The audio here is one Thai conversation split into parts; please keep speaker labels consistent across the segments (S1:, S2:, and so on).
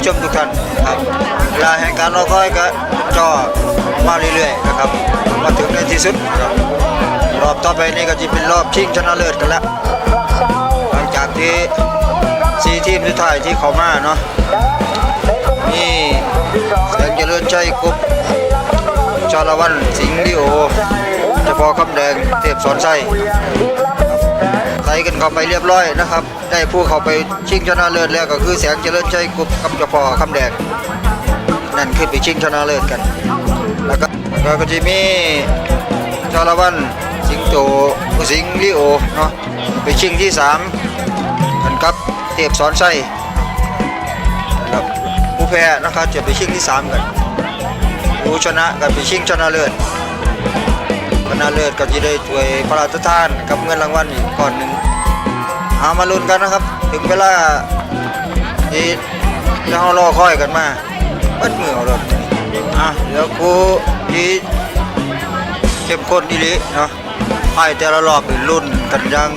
S1: ผู้ชมทุกท่านครับเวลาแห่งการรอคอยก็จ่อมาเรื่อยๆนะครับ มาถึงในที่สุดครับรอบต่อไปนี่ก็จะเป็นรอบชิงชนะเลิศกันแล้วหลังจากที่สี่ทีมสุดท้ายที่เขามาเนาะนี่แสงเจริญใจกบชาละวันสิงห์ลิโอเฉพาะคำแดงเทพสอนไส้ ใส่กันเข้าไปเรียบร้อยนะครับ ได้ผู้เข้าไปชิงชนะเลิศแล้วก็คือแสงเจริญใจกบกับเฉพาะคำแดงนั่นคือไปชิงชนะเลิศกัน แล้วก็ก็จะมีชาละวันสิงโตสิงลิโอเนาะไปชิงที่สามกันครับเทพสอนไส้ครับผู้แพ้นะครับจะไปชิงที่สามกันผู้ชนะก็ไปชิงชนะเลิศ ชนะเลิศก็จะได้ถ้วยพระราชทานกับเงินรางวัลอีกก้อนหนึ่งเอามาลุ้นกันนะครับ ถึงเวลาที่เรารอคอยกันมาเปิดมือเอาเลยอะเดี๋ยวครูที่เข้มข้นอีหลีเนาะให้แต่ละรอบเป็นรุ่นกันยัง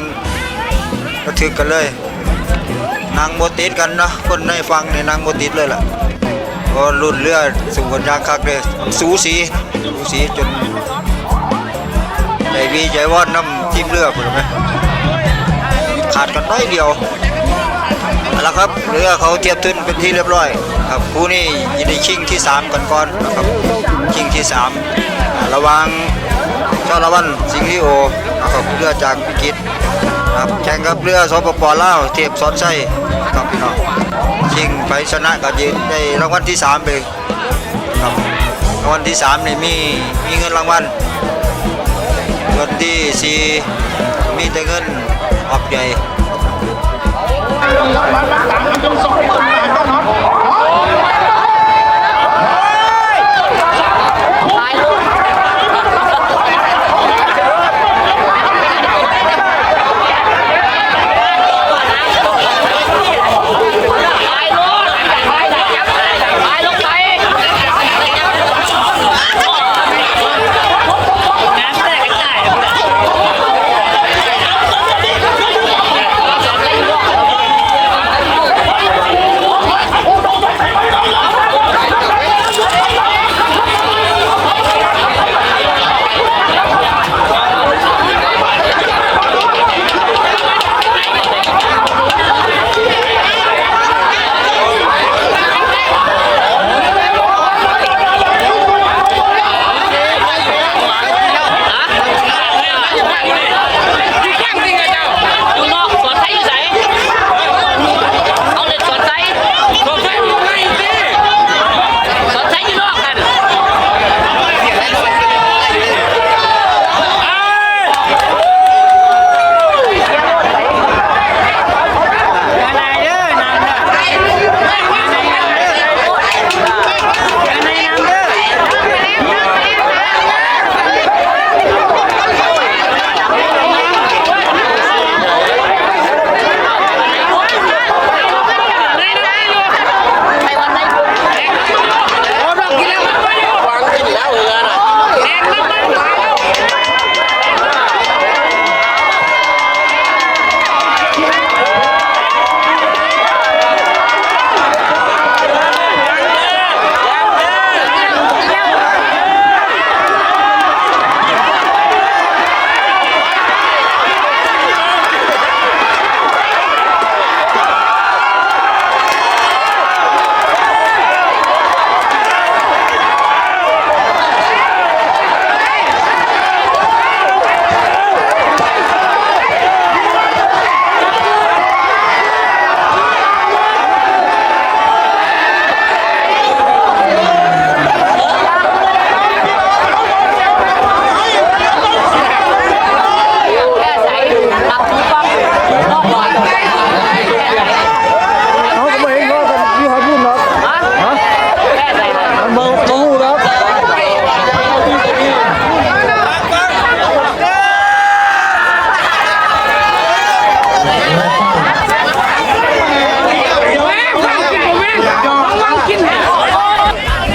S1: กระทึกกันเลยนางโมติดกันเนาะคนในฟังในนางโมติดเลยล่ะก็รุ่นเรือสูงกันยางคักเลยสูสีสูสีจน ใจวีใจว่อนน้ำทีมเรือผมไหมขาดกันน้อยเดียวเอาละครับเรือเขาเทียบทุนเป็นที่เรียบร้อย ครับคู่นี้ยินดีชิงที่ 3กันก่อนนะครับชิงที่ 3 ระวังเจ้าละวันสิงห์ลิโอนะครับเรือจากพิกิตครับแข่งกับเรือสปปลาวเทียบซ้อนไส้ครับพี่น้องชิงไปชนะก็ยืนได้รางวัลที่3ไปครับรางวัลที่3นี่มีมีเงินรางวัล เงินที่มีแต่เงินออกใหญ่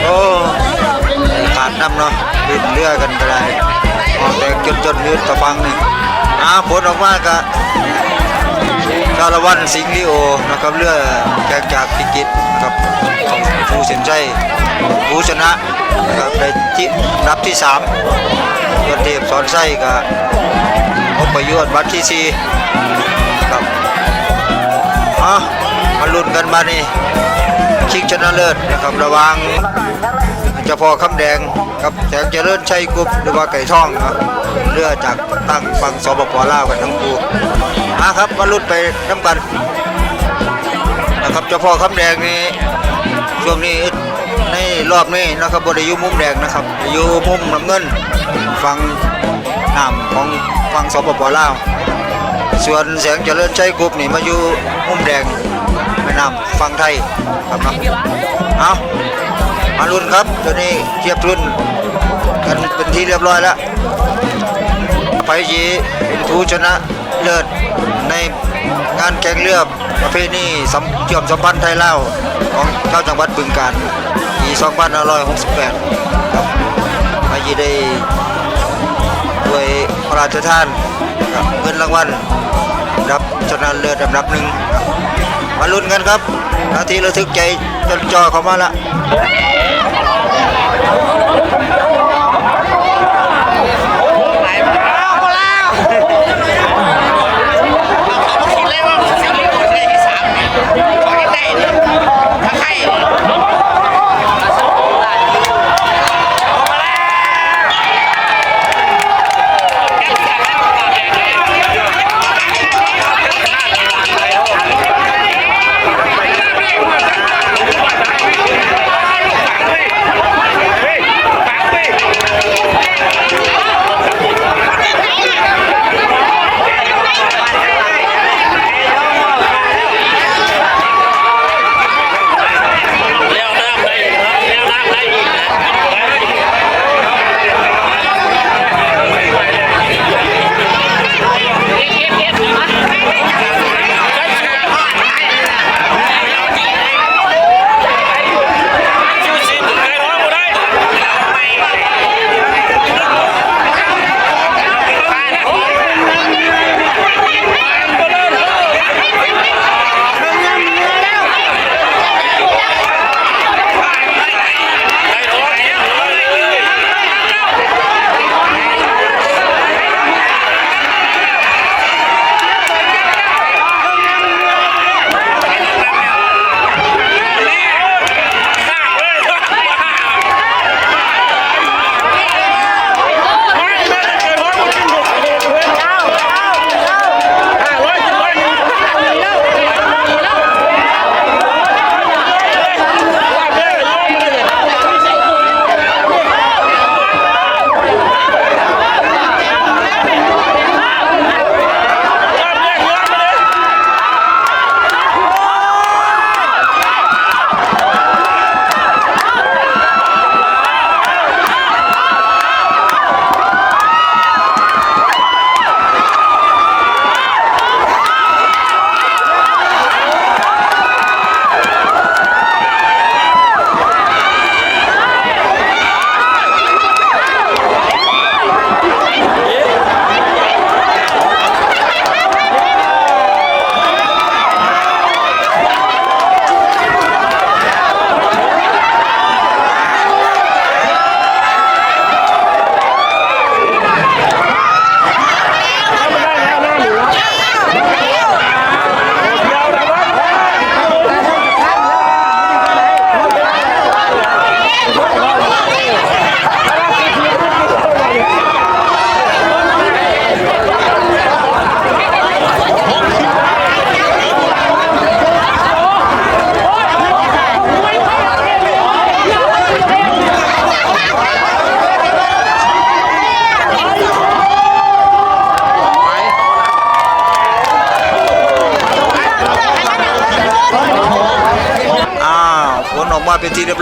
S2: โอ้
S3: ขา
S1: ดน้ำเนาะบินเรือกันก็ได้ออกแตกจนจนยืดตะฟังนี่อ้าผลออกมาก็ชาละวันสิงห์ลิโอนะครับเรือแข่งจากพิกิตนะครับผู้เส้นใจผู้ชนะนะครับในที่นับที่สามยอดเทพสอนไส้กับพบประโยชน์บัตรที่สี่ ครับอะมาลุ้นกันมานี่ชิงชนะเลิศนะครับระหวังเจ้าพ่อคำแดงกับแสงเจริญชัยกรุ๊ปหรือว่าไก่ทองนะเรือจากตั้งฟังสปปลาวกันทั้งคู่มาครับมาลุ้นไปน้ำกันนะครับเจ้าพ่อคำแดงนี่ช่วงนี้ในรอบนี้นะครับบริยุมุมแดงนะครับอยู่มุมน้ำเงินฝั่งน้ำของฝั่งสปปลาว ส่วนแสงเจริญชัยกรุ๊ปนี่มาอยู่มุมแดงแม่น้ำฝั่งไทยครับเนาะเอามาลุ้นครับตัวนี้เทียบทุนกันเป็นที่เรียบร้อยแล้วไฟจีเป็นผู้ชนะเลิศในงานแข่งเรือประเพณีสัมเกี่ยวมสัมพันธ์ไทยเลาของเจ้าจังหวัดบึงกาฬปี2568ครับไฟจีได้ด้วยพระราชทานครับเงินรางวัล รับชนะเลิศอันดับหนึ่งมาลุ้นกันครับ นาทีระทึกใจจนจอเข้ามาละ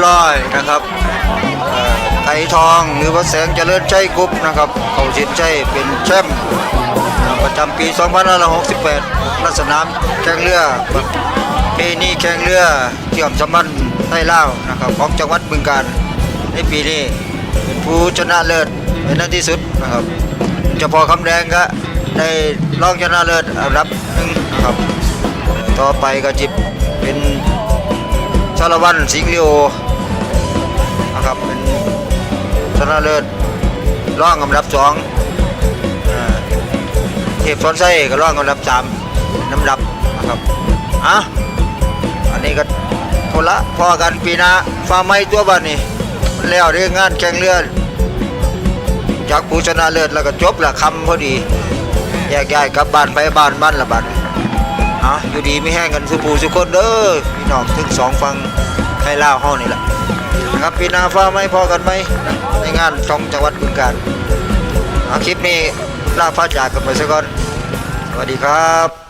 S1: ร้อยนะครับไก่ทองหรือว่าแสงเจริญชัยกรุ๊ปนะครับเขาชินชัยเป็นแชมป์ประจำปี 2568ลักษณะแข่งเรือปีนี้แข่งเรือเกี่ยวกับสมันไทยลาวนะครับของจังหวัดบึงกาฬในปีนี้เป็นผู้ชนะเลิศเป็นนันที่สุดนะครับเฉพาะคำแดงก็ได้รองชนะเลิศอันดับหนึ่งนะครับ ต่อไปก็จิบเป็นชาละวันสิงห์ลีโอ นะครับเป็นชนะเลิศร่องอันดับสองเทพสอนไส้ก็ร่องอันดับสามน้ำดับนะครับอะอันนี้ก็โทละพอกันปีหน้าฟ้าไม้ตัวบ้านนี่แล้วเรื่องงานแข่งเรือจากผู้ชนะเลิศแล้วก็จบละคำพอดีแยกย้ายกลับบ้านไปบ้านบ้านละบัดอะอยู่ดีไม่แห้งกันสุภูสุคนเด้อพี่น้องถึงสองฟังให้ล่าห้องนี่แหละ ครับปีหนาฟ้าไม่พอกันไหมในงานช่องจังหวัดบึงกาฬคลิปนี้ลาพระจากกันไปซะก่อนสวัสดีครับ